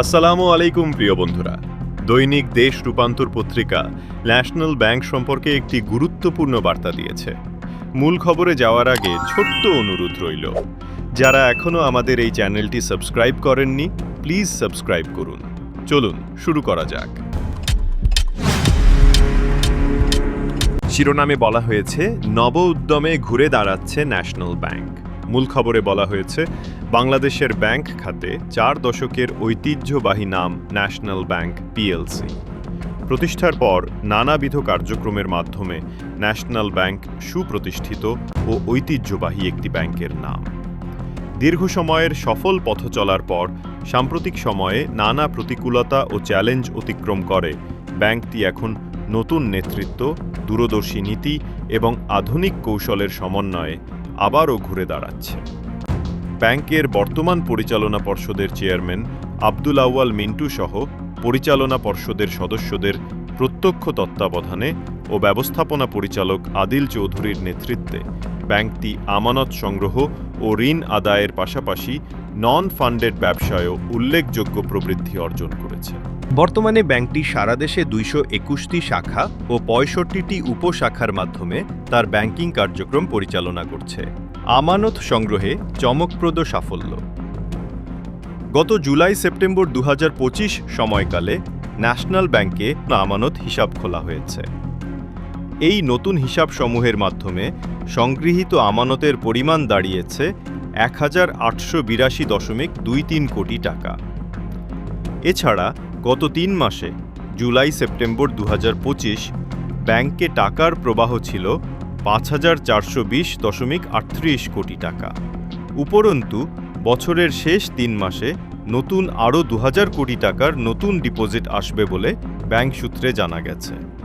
আসসালামু আলাইকুম, প্রিয় বন্ধুরা। দৈনিক দেশ রূপান্তর পত্রিকা ন্যাশনাল ব্যাংক সম্পর্কে একটি গুরুত্বপূর্ণ বার্তা দিয়েছে। মূল খবরে যাওয়ার আগে ছোট্ট অনুরোধ রইল। যারা এখনও আমাদের এই চ্যানেলটি সাবস্ক্রাইব করেননি, প্লিজ সাবস্ক্রাইব করুন। চলুন, শুরু করা যাক। শিরোনামে বলা হয়েছে, নব উদ্যমে ঘুরে দাঁড়াচ্ছে ন্যাশনাল ব্যাংক। মূল খবরে বলা হয়েছে, বাংলাদেশের ব্যাংক খাতে চার দশকের ঐতিহ্যবাহী নাম ন্যাশনাল ব্যাংক পিএলসি। প্রতিষ্ঠার পর নানাবিধ কার্যক্রমের মাধ্যমে ন্যাশনাল ব্যাংক সুপ্রতিষ্ঠিত ও ঐতিহ্যবাহী একটি ব্যাংকের নাম। দীর্ঘ সময়ের সফল পথ চলার পর সাম্প্রতিক সময়ে নানা প্রতিকূলতা ও চ্যালেঞ্জ অতিক্রম করে ব্যাংকটি এখন নতুন নেতৃত্ব, দূরদর্শী নীতি এবং আধুনিক কৌশলের সমন্বয়ে আবারও ঘুরে দাঁড়াচ্ছে। ব্যাংকের বর্তমান পরিচালনা পর্ষদের চেয়ারম্যান আব্দুল আউয়াল মিন্টু সহ পরিচালনা পর্ষদের সদস্যদের প্রত্যক্ষ তত্ত্বাবধানে ও ব্যবস্থাপনা পরিচালক আদিল চৌধুরীর নেতৃত্বে ব্যাংকটি আমানত সংগ্রহ ও ঋণ আদায়ের পাশাপাশি নন ফান্ডেড ব্যবসায়ও উল্লেখযোগ্য প্রবৃদ্ধি অর্জন করেছে। বর্তমানে ব্যাংকটি সারা দেশে দুইশো একুশটি শাখা ও পঁয়ষট্টিটি উপশাখার মাধ্যমে তার ব্যাংকিং কার্যক্রম পরিচালনা করছে। আমানত সংগ্রহে চমকপ্রদ সাফল্য। গত জুলাই সেপ্টেম্বর দু হাজার পঁচিশ সময়কালে ন্যাশনাল ব্যাংকে আমানত হিসাব খোলা হয়েছে। এই নতুন হিসাবসমূহের মাধ্যমে সংগৃহীত আমানতের পরিমাণ দাঁড়িয়েছে এক হাজার আটশো বিরাশি দশমিক দুই তিন কোটি টাকা। এছাড়া গত তিন মাসে, জুলাই সেপ্টেম্বর দু হাজার পঁচিশ, ব্যাংকে টাকার প্রবাহ ছিল পাঁচ হাজার চারশো বিশ দশমিক আটত্রিশ কোটি টাকা। উপরন্তু, বছরের শেষ তিন মাসে নতুন আরও দু হাজার কোটি টাকার নতুন ডিপোজিট আসবে বলে ব্যাংক সূত্রে জানা গেছে।